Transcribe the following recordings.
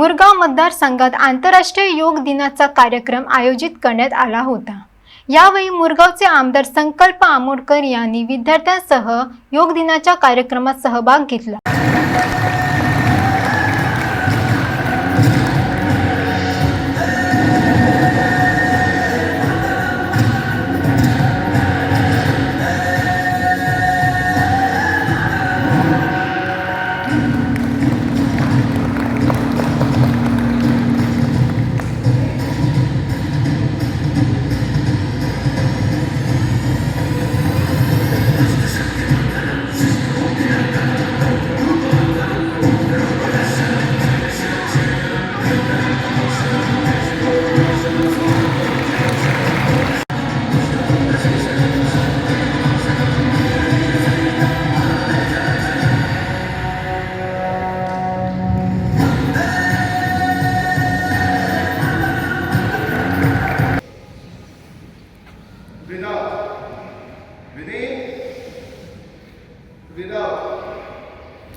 मुरगाव मतदारसंघात आंतरराष्ट्रीय योग दिनाचा कार्यक्रम आयोजित करण्यात आला होता. यावेळी मुरगावचे आमदार संकल्प आमोडकर यांनी विद्यार्थ्यांसह योग दिनाच्या कार्यक्रमात सहभाग घेतला. within, without,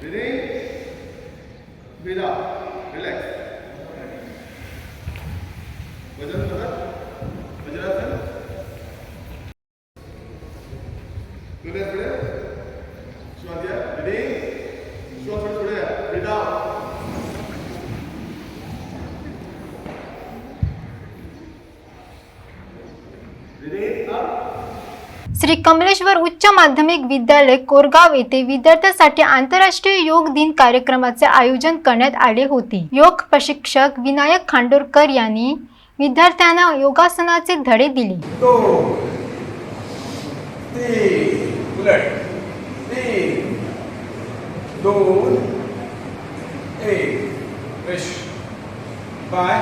within, without. Relax. Vajrasana. Vajrasana. Relax, relax. Shri Kamleshwar उच्च माध्यमिक विद्यालय कोरगाव येथे विद्यार्थ्यांसाठी आंतरराष्ट्रीय योग दिन कार्यक्रमाचे आयोजन करण्यात आले होते. योग प्रशिक्षक विनायक खांडोरकर यांनी विद्यार्थ्यांना योगासनाचे धडे दिले. दोन एक. फ्रेश. बाय.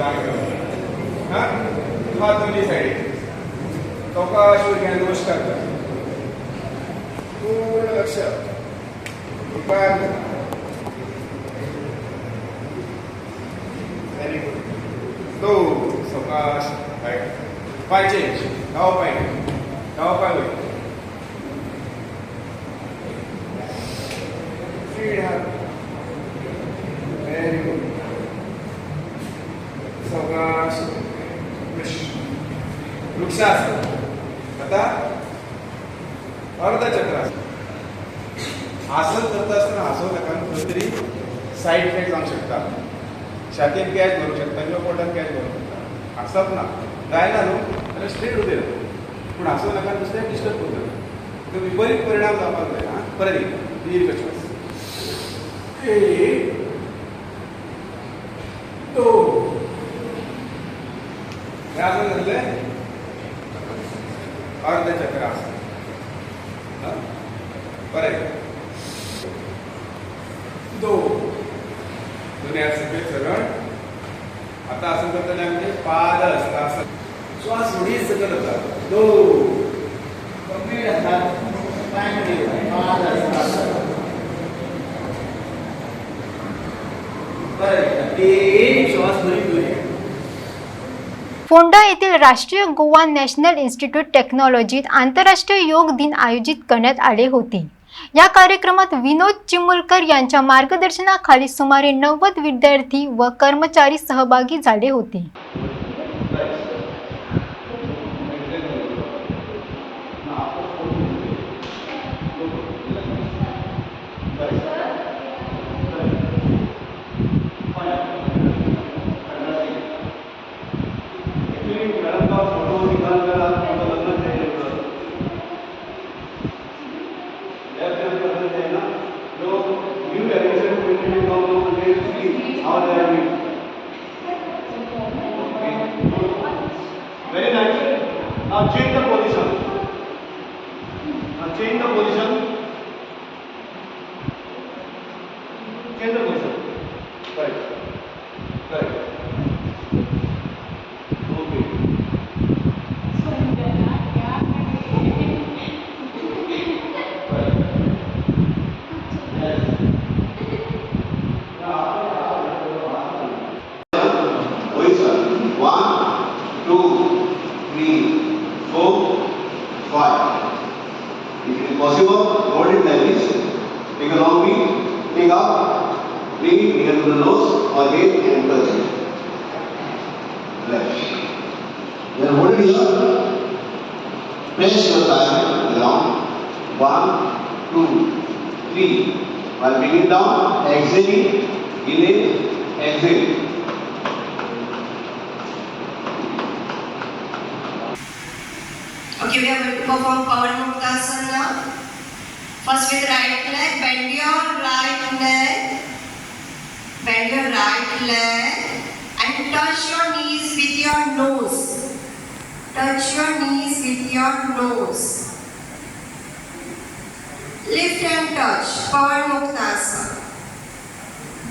हा हात दोन्ही साईड चौकाशीवर घ्या नमस्कार करा पूर्ण लक्ष पाय व्हेरी गुड दो सवकाश पाय पाय चेंज डावा पाय डावा पाय होईल स्पीड हात व्हेरी गुड सवकाश वृक्षासन आता अर्ध चक्रासन आसन करत असताना हसवू नका कुठेतरी साईड इफ़ेक्ट जाऊ शकतात छातीत कॅच भरू शकता किंवा पोटात कॅच भरू शकता हसत ना जायला न्हू जाल्यार स्ट्रेट उदे पूण हसू नका दुसऱ्याक डिस्टर्ब करू नका विपरीत परिणाम जावपाक जाय हाँ परत एकदा दीर्घ श्वास एक दोन हे आसन जातलें अर्ध चक्र आसन हाँ। बरें दोन दोन्ही हात सगळे सरळ आता असं करताना म्हणजे पाद हस्तासन श्वास उडीत सकल होता दोन गंभीर हातात पायांमध्ये पाद हस्तासन बरं तीन श्वास घेऊया फोंडा येथील राष्ट्रीय गोवा नॅशनल इन्स्टिट्यूट टेक्नॉलॉजीत आंतरराष्ट्रीय योग दिन आयोजित करण्यात आले होते. या कार्यक्रमात विनोद चिमुलकर यांच्या मार्गदर्शनाखाली सुमारे नव्वद विद्यार्थी व कर्मचारी सहभागी झाले होते. change the position. Right. Right. If it is it like. Take a long breath. Take up. Breathe near to the nose or head and touch Then hold it here. Press your thigh on the ground. One, two, three. While bringing down, exhaling, inhale, exhale. Okay, we are going to perform Pawan Muktasana now. First with right leg, bend your right leg, bend your right leg and touch your knees with your nose. Touch your knees with your nose. Lift and touch, Pawan Muktasana.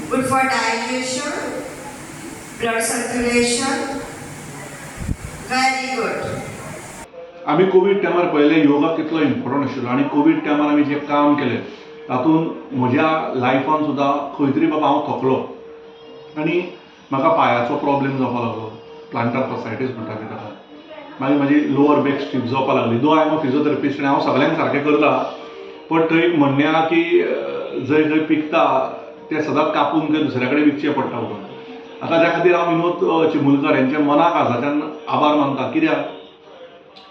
Good for digestion, blood circulation. Very good. आमी covid टायमार पळयलें योगा कितलो important आशिल्लो आनी Covid टायमार आमी जें काम केलें तातूंत म्हज्या लायफान सुद्दां खंय तरी बाबा हांव थकलो. आनी म्हाका पांयाचो प्रॉब्लेम जावपाक लागलो प्लांटर फसायटीस म्हणटा आमी ताका मागीर म्हाजी लोअर बॅक स्टीफ जावपाक लागली. दो आय एम अ फिजिओथेरपिस्ट आनी हांव सगळ्यांक सारकें करता पण थंय म्हणणें आहा की जंय जंय पिकता तें सदांच कापून खंय दुसऱ्या कडेन विकचें पडटा म्हणून. आतां त्या खातीर हांव विनोद चिमुलकर यांच्या मनाक आजाच्यान आभार मानता. कित्याक?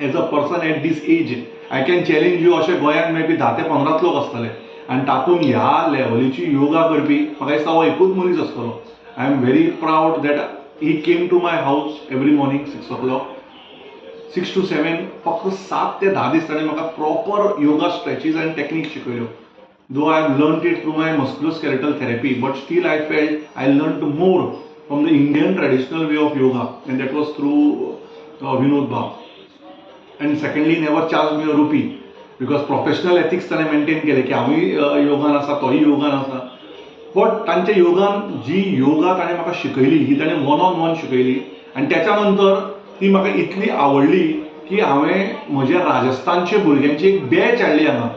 Age a person at this age I can challenge you अशें गोंयांत मे बी धा ते पंदराच लोक आसतले आनी तातूंत ह्या लेवलीची योगा करपी म्हाका दिसता हो एकूच मनीस आसतलो I am very proud that he came to my house every morning six o'clock six to seven फक्त सात ते धा दीस ताणें म्हाका प्रॉपर योगा स्ट्रेचीज आनी technique शिकयल्यो though I have learn it through my musculoskeletal therapy but still I feel I learn more from the Indian traditional way of yoga and that was through Vinod बाब and secondly never charge me a rupee because professional ethics ताणें maintain केले की हांवूय योगान आसा तोय योगान आसा but तांच्या योगान जी योगा ताणें म्हाका शिकयली ही ताणें वन ऑन वन शिकयली. आनी त्याच्या नंतर ती म्हाका इतली आवडली की हांवें म्हज्या राजस्थानचे भुरग्यांची एक बॅच हाडली हांगा.